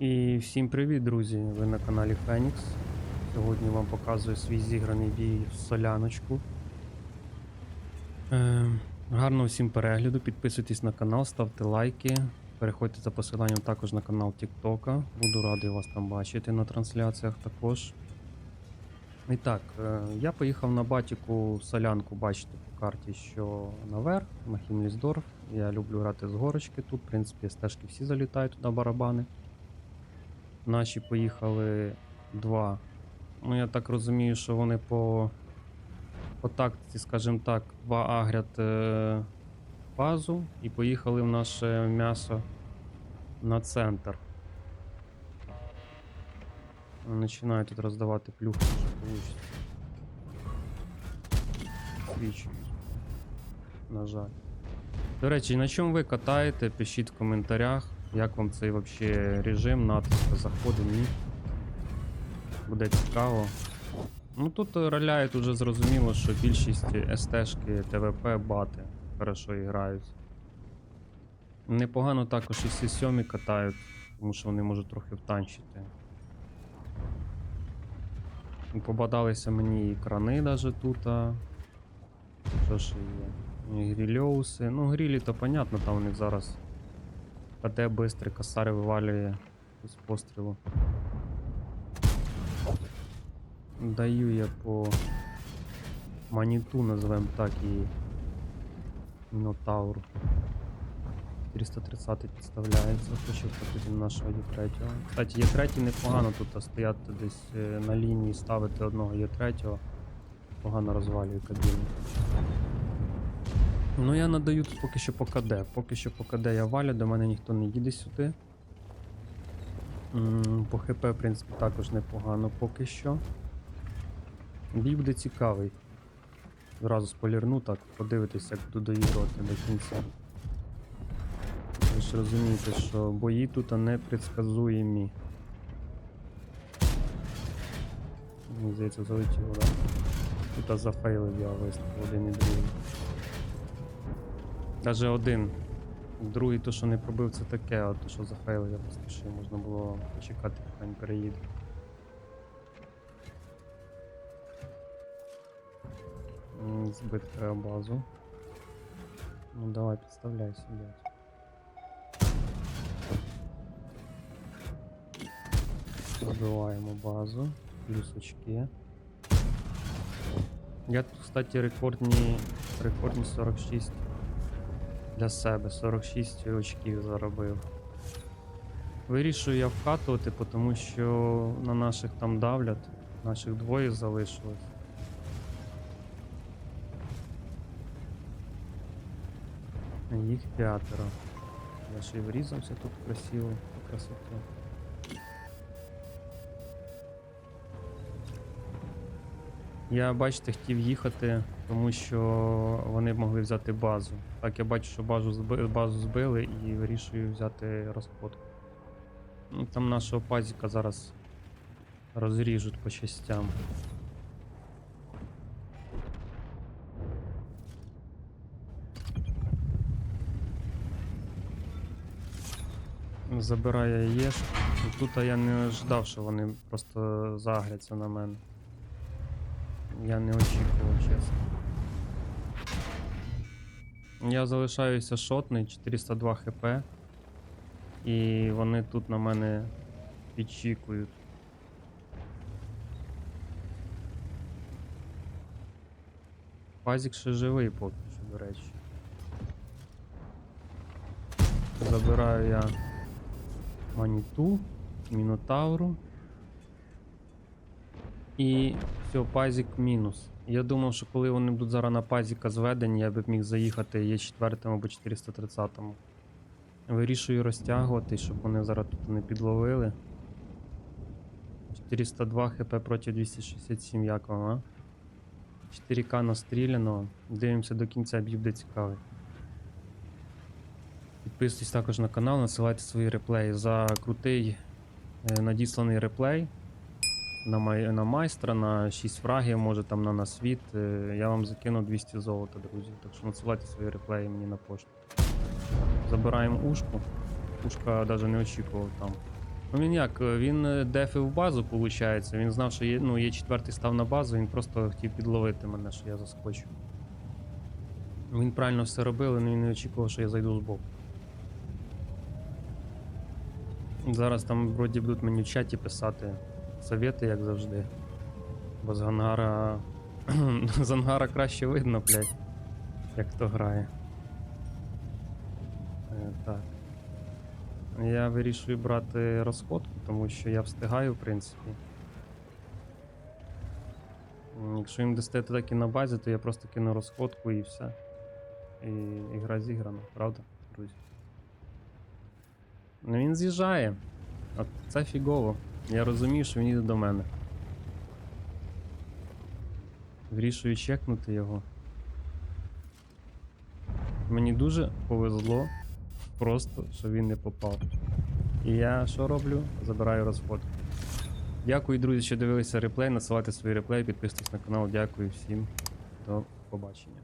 І всім привіт, друзі! Ви на каналі Фенікс. Сьогодні вам показую свій зіграний бій в соляночку. Е, гарного всім перегляду, підписуйтесь на канал, ставте лайки, переходьте за посиланням також на канал TikTok. Буду радий вас там бачити на трансляціях також. І так, е, я поїхав на батіку солянку, бачите по карті, що наверх, на Хімлісдорф. Я люблю грати з горочки тут. В принципі, стежки всі залітають туди барабани. Наші поїхали два. Ну, я так розумію, що вони по, по тактиці, скажімо так, два агрять е, базу і поїхали в наше м'ясо на центр. Починаю тут роздавати плюхи, що вийде. На жаль. До речі, на чому ви катаєте? Пишіть в коментарях, як вам цей вообще режим, натиск заходи, ні. Буде цікаво. Ну тут роляють уже зрозуміло, що більшість СТ-шки, ТВП, бати хорошо грають. Непогано також і всі сьомі катають, тому що вони можуть трохи втанчити. Попадалися мені і крани даже тут. Що ще є? І грільоуси. Ну, грілі то понятно, там у них зараз КТ бистрий, косарь вивалює з пострілу. Даю я по маніту, називаємо так, і Мінотавру. 430 підставляється, хочу проти нашого Є3. Кстати, Є3 непогано тут стояти десь е, на лінії, ставити одного Є3. Погано розвалює кабіну. Ну я надаю тут поки що по КД. Поки що по КД я валю, до мене ніхто не їде сюди. По ХП, в принципі, також непогано поки що. Бій буде цікавий. Зразу спойлерну так, подивитися, як буду доігрувати до кінця. Ви ж розумієте, що бої тут непредсказуємі. Мені здається, залетіло, так. Тут зафейлив я виступ один і другий. Даже один. Другий то, що не пробив, це таке, а то, що зафейлив, я поспішив, можна було почекати, поки він переїде. Збити треба базу. Ну давай, підставляйся, блядь. Забиваємо базу, плюс очки. Я тут, кстати, рекордні, рекордні 46 для себе, 46 очків заробив. Вирішую я вкатувати, тому що на наших там давлять, наших двоє залишилось. Їх п'ятеро. Я ще й врізався тут красиво, по красоті. Я, бачите, хотів їхати, тому що вони могли взяти базу. Так, я бачу, що базу, зби... базу збили і вирішую взяти розходку. Ну, там нашого пазіка зараз розріжуть по частям. Забирає єшку. Тут я не ждав, що вони просто загряться на мене. Я не очікував, чесно. Я залишаюся шотний, 402 хп. І вони тут на мене підчікують. Пазік ще живий поки що, до речі. Забираю я маніту, мінотавру. І все, пазік мінус. Я думав, що коли вони будуть зараз на пазіка зведені, я б міг заїхати є 4 або 430. Вирішую розтягувати, щоб вони зараз тут не підловили. 402 хп проти 267 як вам, а? 4К настріляно. Дивимося до кінця, бій буде цікавий. Підписуйтесь також на канал, насилайте свої реплеї за крутий е, надісланий реплей на, май, на майстра, на 6 фрагів, може там на насвіт. Е, Я вам закину 200 золота, друзі. Так що надсилайте свої реплеї мені на пошту. Забираємо ушку. Ушка навіть не очікував там. Ну він як, він е, дефив базу, виходить. Він знав, що є, ну, є четвертий став на базу, він просто хотів підловити мене, що я заскочу. Він правильно все робив, але він не очікував, що я зайду з боку. Зараз там вроді будуть мені в чаті писати совєти, як завжди. Бо з Гангара. з Ангара краще видно, блядь, як хто грає. Е, так. Я вирішую брати розходку, тому що я встигаю, в принципі. Якщо їм дасте так і на базі, то я просто кину розходку і все. І, і гра зіграна, правда, друзі? Ну він з'їжджає. От це фігово. Я розумію, що він їде до мене. Вирішую чекнути його. Мені дуже повезло, просто що він не попав. І я що роблю? Забираю розходку. Дякую, друзі, що дивилися реплей. Насилайте свої реплеї, підписуйтесь на канал. Дякую всім. До побачення.